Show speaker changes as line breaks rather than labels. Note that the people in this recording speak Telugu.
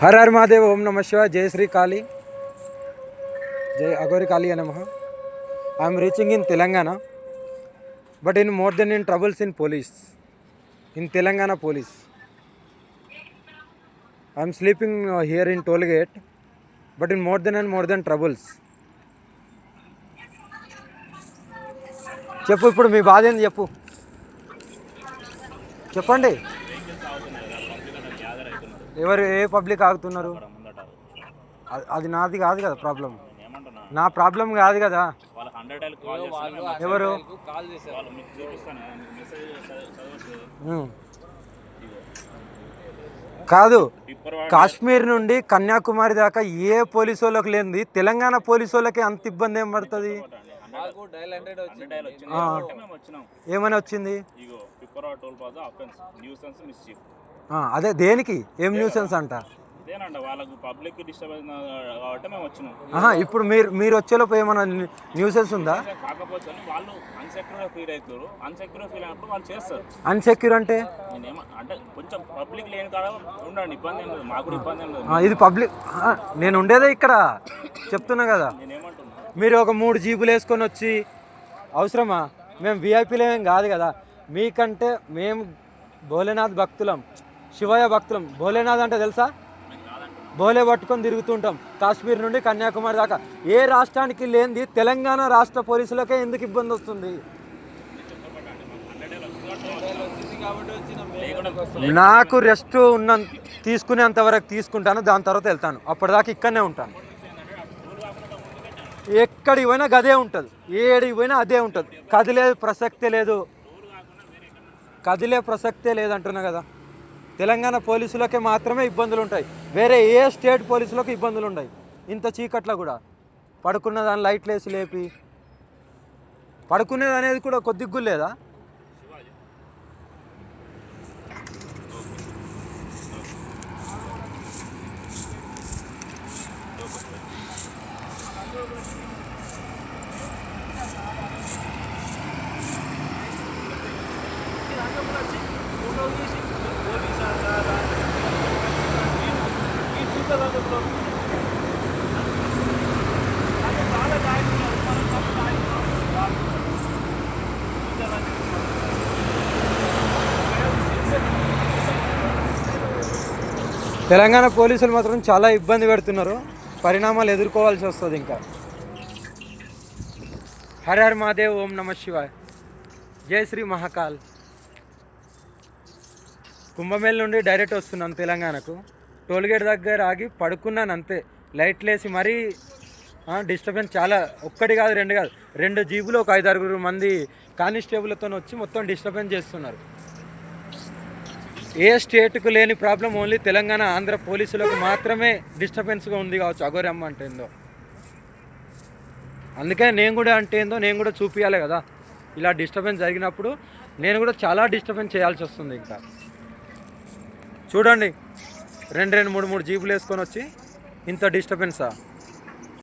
హర హర మహాదేవ్ ఓం నమ శివ జయ శ్రీ కాళీ జై అగోరి కాళీ నమ I'm reaching in Telangana but in more then in troubles in police in Telangana police I'm sleeping here in toll gate but in more then and more then troubles చెప్పు ఇప్పుడు మీ బాధ ఏంది చెప్పు. చెప్పండి. ఎవరు ఏ పబ్లిక్ ఆగుతున్నారు? అది- అది నాది కాదు కదా ప్రాబ్లం నా ప్రాబ్లం కాదు కదా. ఎవరు
వాళ్ళు మీకు చూపిస్తాను మెసేజ్ చదవచ్చు
ఉమ్. కాదు. కాశ్మీర్ నుండి కన్యాకుమారి దాకా ఏ పోలీసు వాళ్ళకి లేనిది తెలంగాణ పోలీసు వాళ్ళకి అంత ఇబ్బంది ఏం పడుతుంది? ఏమని వచ్చింది? అదే దేనికి? ఏం న్యూసెన్స్ అంట?
వాళ్ళకు పబ్లిక్ డిస్టర్బెన్స్ కాబట్టి మేము వచ్చినాం.
ఆహా ఇప్పుడు మీరు మీరు వచ్చేలోపు ఏమైనా న్యూసెన్స్ ఉందా?
కాకపోతే వాళ్ళు అన్సెక్యూర్ ఫీల్ అవుతారు అన్సెక్యూర్ ఫీల్ అయినప్పుడు వాళ్ళు చేస్తారు.
అన్సెక్యూర్ అంటే?
నేనేమో అంటే కొంచెం పబ్లిక్ లేని కాడ ఉండండి ఇబ్బంది ఏం లేదు. మాకు కూడా ఇబ్బంది ఏం లేదు.
ఆ, ఇది పబ్లిక్ ఆ, నేను ఉండేదే ఇక్కడ. చెప్తున్నా కదా.
నేనేమంటున్నా
మీరు ఒక మూడు జీపులు వేసుకొని వచ్చి అవసరమా? మేము విఐపీలు ఏం కాదు కదా. మీకంటే మేము భోలేనాథ్ భక్తులం. శివయ్య భక్తులం. భోలేనాథ్ అంటే తెలుసా? భోలే పట్టుకొని తిరుగుతుంటాం. కాశ్మీర్ నుండి కన్యాకుమారి దాకా. ఏ రాష్ట్రానికి లేనిది తెలంగాణ రాష్ట్ర పోలీసులకే ఎందుకు ఇబ్బంది వస్తుంది? నాకు రెస్ట్ ఉన్న తీసుకునేంత వరకు తీసుకుంటాను దాని తర్వాత వెళ్తాను. అప్పటిదాకా ఇక్కడనే ఉంటాను. ఎక్కడికి పోయినా గదే ఉంటుంది. ఏడికి పోయినా అదే ఉంటుంది. కదిలే ప్రసక్తే లేదు. కదిలే ప్రసక్తే లేదంటున్నా కదా. తెలంగాణ పోలీసులకే మాత్రమే ఇబ్బందులు ఉంటాయి వేరే ఏ స్టేట్ పోలీసులకు ఇబ్బందులు ఉన్నాయి ఇంత చీకట్లో కూడా. పడుకున్న దాని లైట్లు వేసి లేపి. పడుకునేది అనేది కూడా కొద్దిగా లేదా? తెలంగాణ పోలీసులు మాత్రం చాలా ఇబ్బంది పెడుతున్నారు. పరిణామాలు ఎదుర్కోవాల్సి వస్తుంది ఇంకా. హర హర్ మహాదేవ్ ఓం నమ శివాయ్. జై శ్రీ మహాకాల్. కుంభమేళ నుండి డైరెక్ట్ వస్తున్నాను తెలంగాణకు. టోల్గేట్ దగ్గర ఆగి పడుకున్నాను అంతే. లైట్లు వేసి మరీ డిస్టర్బెన్స్ చాలా ఒక్కటి కాదు రెండు కాదు. రెండు జీబులు ఒక ఐదారుగురు మంది కానిస్టేబుల్తో వచ్చి మొత్తం డిస్టర్బెన్స్ చేస్తున్నారు. ఏ స్టేట్కు లేని ప్రాబ్లం ఓన్లీ తెలంగాణ ఆంధ్ర పోలీసులకు మాత్రమే డిస్టర్బెన్స్గా ఉంది కావచ్చు. అఘోరమ్మ అంటేందో అందుకే నేను కూడా అంటే ఏందో నేను కూడా చూపించాలి కదా. ఇలా డిస్టర్బెన్స్ జరిగినప్పుడు నేను కూడా చాలా డిస్టర్బెన్స్ చేయాల్సి వస్తుంది ఇంకా. చూడండి. రెండు రెండు మూడు మూడు జీపులు వేసుకొని వచ్చి ఇంత డిస్టర్బెన్సా?